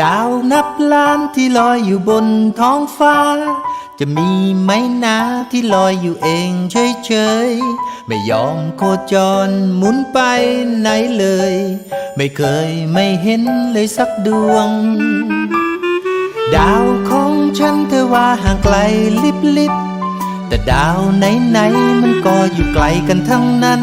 ดาวนับล้านที่ลอยอยู่บนท้องฟ้า จะมีไหมนาที่ลอยอยู่เองเฉยๆ ไม่ยอมโคจรหมุนไปไหนเลย ไม่เคยไม่เห็นเลยสักดวง ดาวของฉันเธอว่าห่างไกลลิบลิบแต่ดาวไหนๆมันก็อยู่ไกลกันทั้งนั้น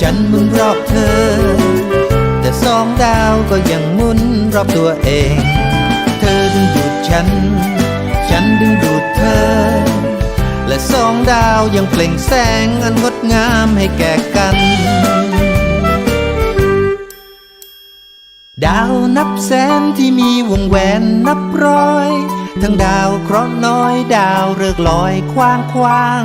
ฉันมุนรอบเธอ แต่สองดาวก็ยังมุนรอบตัวเอง เธอดึงดูดฉัน ฉันดึงดูดเธอ และสองดาวยังเปล่งแสงอันงดงามให้แก่กัน ดาวนับแสนที่มีวงแหวนนับร้อย ทั้งดาวเคราะห์น้อยดาวเริกลอยคว้างคว้าง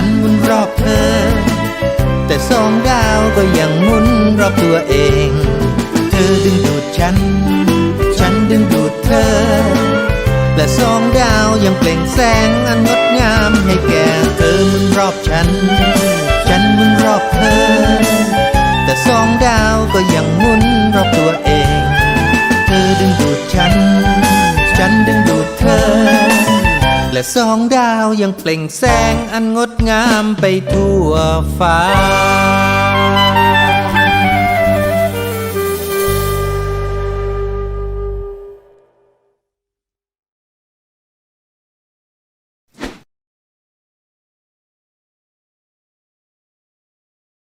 ันหมุนรอบเธอ แต่สองดาวก็ยังหมุนรอบตัวเอง เธอดึงดูดฉัน ฉันดึงดูดเธอ และสองดาวยังเปล่งแสงอันงดงามให้แก่เธอหมุนรอบฉัน ฉันหมุนรอบเธอ และสองดาวยังเปล่งแสงอันงดงามไปทั่วฟ้า